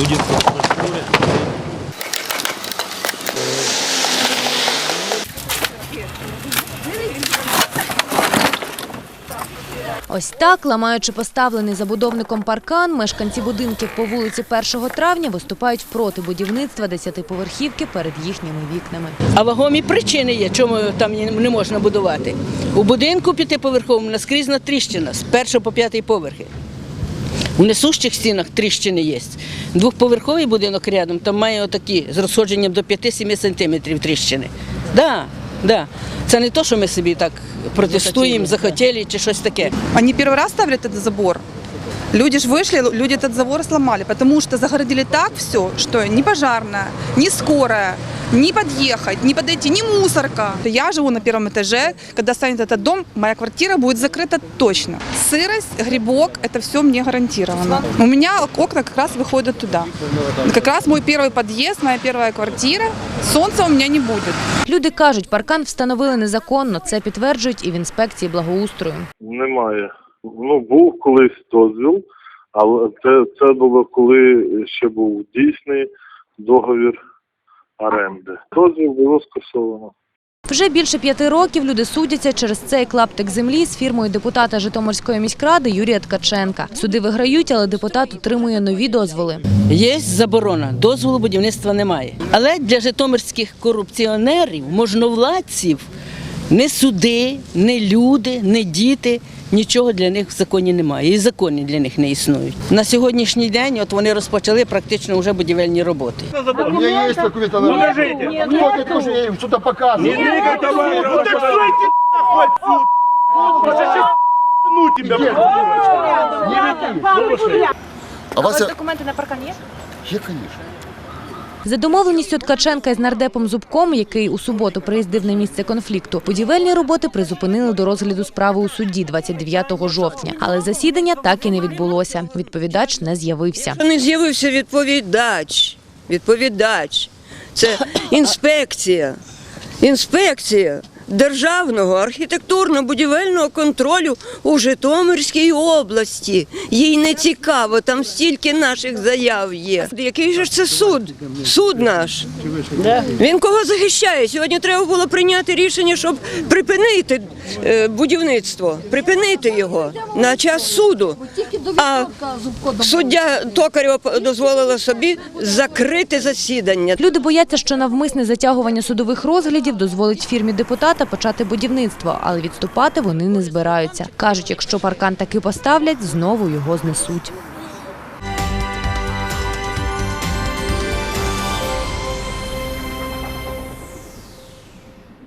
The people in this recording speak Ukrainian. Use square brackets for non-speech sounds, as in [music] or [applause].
Люди спорят. Ось так, ламаючи поставлений забудовником паркан, мешканці будинків по вулиці 1 травня виступають проти будівництва десятиповерхівки перед їхніми вікнами. А вагомі причини є, чому там не не можна будувати. У будинку п'ятиповерховому наскрізна тріщина з першого по п'ятий поверхи. У несущих стінах тріщини є. Двохповерховий будинок рядом там має отакі з розходженням до 5-7 сантиметрів тріщини. Да, да. Це не то, що ми собі так протестуємо, захотіли чи щось таке. Вони перший раз ставлять цей забор. Люди же вышли, люди этот забор сломали, потому что загородили так все, что ни пожарная, ни скорая, ни подъехать, ни подойти, ни мусорка. Я живу на первом этаже. Когда станет этот дом, моя квартира будет закрыта точно. Сырость, грибок, это все мне гарантировано. У меня окна как раз выходят туда. Как раз мой первый подъезд, моя первая квартира. Солнца у меня не будет. Люди кажуть, паркан встановили незаконно. Це підтверджують і в інспекції благоустрою. Немає. Ну, був колись дозвіл, але це, це було коли ще був дійсний договір оренди. Дозвіл було скасовано. Вже більше п'яти років люди судяться через цей клаптик землі з фірмою депутата Житомирської міськради Юрія Ткаченка. Суди виграють, але депутат отримує нові дозволи. Є заборона, дозволу будівництва немає. Але для житомирських корупціонерів, можновладців, не суди, не люди, не діти. Нічого для них в законі немає. І закони для них не існують. На сьогоднішній день от вони розпочали практично вже будівельні роботи. У меня есть документы на Кто ты тоже я им что-то показываю? Ну так стойте нахуй отсюда! Ну тебя, А вас я... Документи на паркан є? Є, конечно. За домовленістю Ткаченка із нардепом Зубком, який у суботу приїздив на місце конфлікту, будівельні роботи призупинили до розгляду справи у суді 29 жовтня. Але засідання так і не відбулося. Відповідач не з'явився. Не з'явився відповідач. Відповідач. Це [coughs] інспекція. Інспекція державного архітектурно-будівельного контролю у Житомирській області. Їй не цікаво, там стільки наших заяв є. Який же ж це суд? Суд наш. Він кого захищає? Сьогодні треба було прийняти рішення, щоб припинити е, будівництво, припинити його на час суду. А суддя Токарєва дозволила собі закрити засідання. Люди бояться, що навмисне затягування судових розглядів дозволить фірмі депутата почати будівництво, але відступати вони не збираються. кажуть, якщо паркан таки поставлять, знову його знесуть.